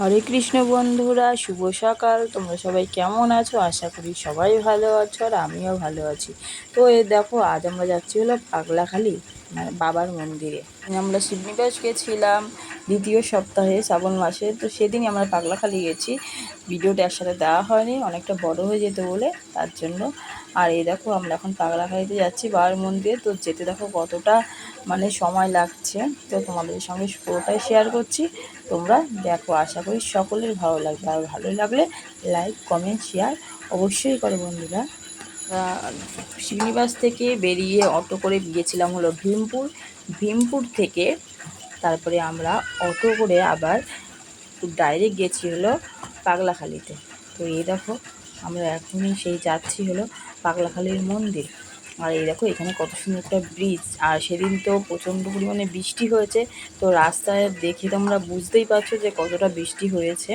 হরে কৃষ্ণ বন্ধুরা, শুভ সকাল। তোমরা সবাই কেমন আছো? আশা করি সবাই ভালো আছো আর আমিও ভালো আছি। তো এ দেখো, আজ আমরা যাচ্ছি হলো পাগলাখালি। বাবার মন্দিরে। আমরা শিবনিবাস গেছিলাম দ্বিতীয় সপ্তাহে শ্রাবণ মাসে, তো সেদিনই আমরা পাগলাখালি গেছি। ভিডিওটা একসাথে দেওয়া হয়নি, অনেকটা বড় হয়ে যেত বলে, তার জন্য। আর এই দেখো, আমরা এখন পাগলাখালিতে যাচ্ছি বাবার মন্দিরে। তো যেতে দেখো কতটা মানে সময় লাগছে। তো তোমাদের সঙ্গে পুরোটাই শেয়ার করছি। তোমরা দেখো, আশা করি সকলের ভালো লাগবে। আর ভালো লাগলে লাইক কমেন্ট শেয়ার অবশ্যই করো বন্ধুরা। শ্রীনিবাস থেকে বেরিয়ে অটো করে গিয়েছিলাম হলো ভীমপুর। ভীমপুর থেকে তারপরে আমরা অটো করে আবার ডাইরেক্ট গেছি হলো পাগলাখালিতে। তো এই দেখো, আমরা এখনই সেই যাচ্ছি হলো পাগলাখালির মন্দির। আর এই দেখো, এখানে কত সুন্দর একটা ব্রিজ আর সেদিন তো প্রচণ্ড পরিমাণে বৃষ্টি হয়েছে। তো রাস্তায় দেখে তোমরা বুঝতেই পারছ যে কতটা বৃষ্টি হয়েছে।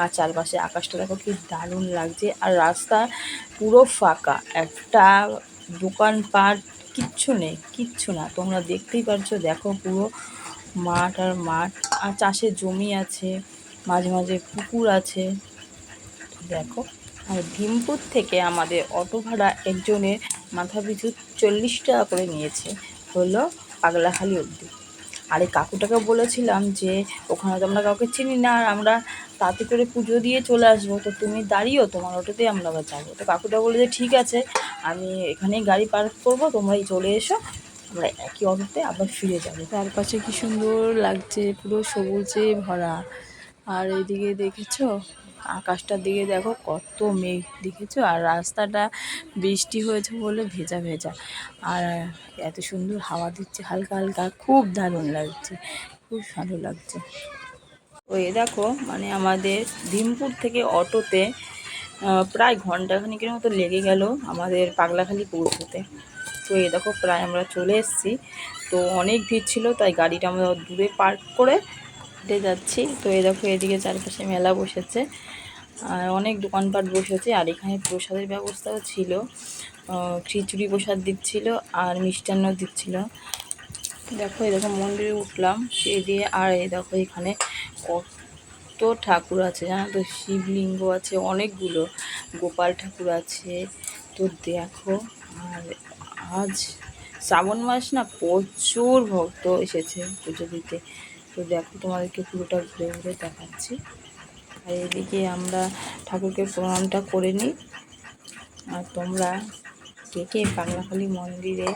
আর চারপাশে আকাশটা দেখো কি দারুণ লাগছে। আর রাস্তা পুরো ফাঁকা। একটা দোকানপাট কিচ্ছু নেই, কিচ্ছু না। তোমরা দেখতেই পারছ, দেখো পুরো মাঠ আর মাঠ। আর চাষের জমি আছে, মাঝে মাঝে পুকুর আছে। দেখো, আর ভীমপুর থেকে আমাদের অটো ভাড়া একজনের মাথা পিছু চল্লিশ টাকা করে নিয়েছে। হলো পাগলাখালি অবধি। আর এই কাকুটাকে বলেছিলাম যে, ওখানে তো আমরা কাউকে চিনি না, আর আমরা তাতে করে পুজো দিয়ে চলে আসব, তো তুমি দাঁড়িয়েও, তোমার অটোতেই আমরা আবার যাব। তো কাকুটা বলে যে, ঠিক আছে, আমি এখানেই গাড়ি পার্ক করব, তোমরাই চলে এসো, আমরা একই অটোতে আবার ফিরে যাব। তার পাশে কি সুন্দর লাগছে, পুরো সবুজে ভরা। আর এদিকে দেখেছ? আকাশটার দিকে দেখো কত মেঘ, দেখেছ? আর রাস্তাটা বৃষ্টি হয়েছে বলে ভেজা ভেজা। আর এত সুন্দর হাওয়া দিচ্ছে, হালকা হালকা। খুব দারুণ লাগছে, খুব ভালো লাগছে। ওই দেখো মানে আমাদের ভীমপুর থেকে অটোতে প্রায় ঘন্টাখানিকের মতো লেগে গেল আমাদের পাগলাখালি পৌঁছতে। তো এই দেখো, প্রায় আমরা চলে এসেছি। তো অনেক ভিড় ছিল, তাই গাড়িটা আমরা দূরে পার্ক করে হেঁটে যাচ্ছি। তো এই দেখো, এদিকে চারপাশে মেলা বসেছে। আর অনেক দোকানপাট বসেছে, আর এখানে প্রসাদের ব্যবস্থাও ছিল। খিচুড়ি প্রসাদ দিচ্ছিল আর মিষ্টান্ন দিচ্ছিল। দেখো দেখো, মন্দিরে উঠলাম। সে দিয়ে আর এই দেখো, এখানে কত ঠাকুর আছে জানো তো? শিবলিঙ্গ আছে, অনেকগুলো। গোপাল ঠাকুর আছে। তো দেখো, আর আজ শ্রাবণ মাস না, প্রচুর ভক্ত এসেছে পুজো দিতে। তো দেখো, তোমাদেরকে পুরোটা ঘুরে ঘুরে দেখাচ্ছি। আর এদিকে আমরা ঠাকুরকে প্রণামটা করে নিই। আর তোমরা কে কে পাগলাখালি মন্দিরে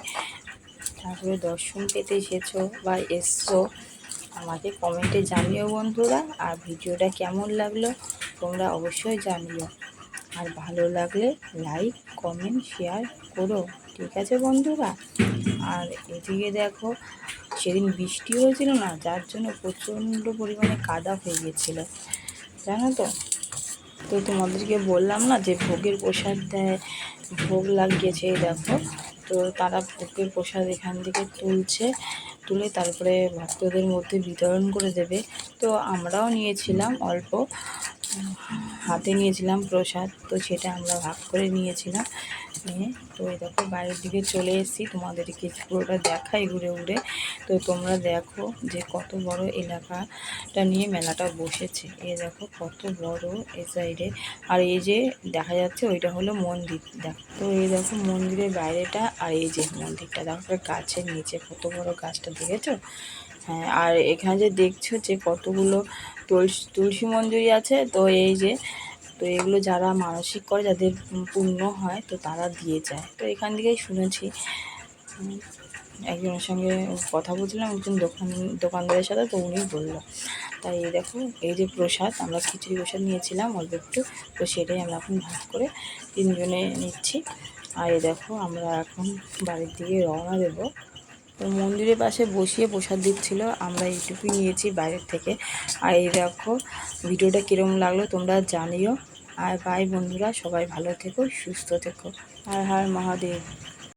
ঠাকুরের দর্শন পেতে এসেছ বা এসছো, আমাকে কমেন্টে জানিও বন্ধুরা। আর ভিডিওটা কেমন লাগল তোমরা অবশ্যই জানিও। আর ভালো লাগলে লাইক কমেন্ট শেয়ার করো। ঠিক আছে বন্ধুরা? আর এদিকে দেখো, সেদিন বৃষ্টি হয়েছিল না, যার জন্য প্রচণ্ড পরিমাণে কাদা হয়ে গিয়েছিল জানো তো? তো তোমাদেরকে বললাম না যে ভোগের প্রসাদ দেয় ভোগ লাগিয়েছে, দেখো। তো তারা ভোগের প্রসাদ এখান থেকে তুলছে, তুলে তারপরে ভক্তদের মধ্যে বিতরণ করে দেবে। তো আমরাও নিয়েছিলাম অল্প। হাতে নিয়েছিলাম প্রসাদ, তো সেটা আমরা ভাগ করে নিয়েছিলাম। নিয়ে তো এই দেখো বাইরের দিকে চলে এসেছি, তোমাদেরকে পুরোটা দেখাই ঘুরে ঘুরে। তো তোমরা দেখো যে কত বড় এলাকাটা নিয়ে মেলাটা বসেছে। এ দেখো কত বড় এ সাইডে। আর এই যে দেখা যাচ্ছে ওইটা হলো মন্দির। দেখো, তো এই দেখো মন্দিরের বাইরেটা আর এই যে মন্দিরটা। দেখো গাছের নিচে কত বড় গাছটা, দেখেছ? হ্যাঁ আর এখানে যে দেখছ যে কতগুলো তুলসী তুলসী মঞ্জুরি আছে। তো এই যে, তো এগুলো যারা মানসিক করে, যাদের পূর্ণ হয়, তো তারা দিয়ে যায়। তো এখান থেকেই শুনেছি একজনের সঙ্গে কথা বলছিলাম, একজন দোকান, দোকানদারের সাথে, তো উনি বলল, তাই এই দেখো, এই যে প্রসাদ, আমরা খিচুড়ি প্রসাদ নিয়েছিলাম অল্প একটু, তো সেটাই আমরা এখন ভাগ করে তিনজনে নিচ্ছি। আর এই দেখো, আমরা এখন বাড়ির দিকে রওনা দেবো। মন্দিরের পাশে বসিয়ে প্রসাদ দিচ্ছিল। আমরা এইটুকুই নিয়েছি বাইরের থেকে। আর এই দেখো, ভিডিওটা কীরকম লাগল তোমরা জানিও। আর ভাই বন্ধুরা, সবাই ভালো থেকো, সুস্থ থেকো। আর হার মহাদেব।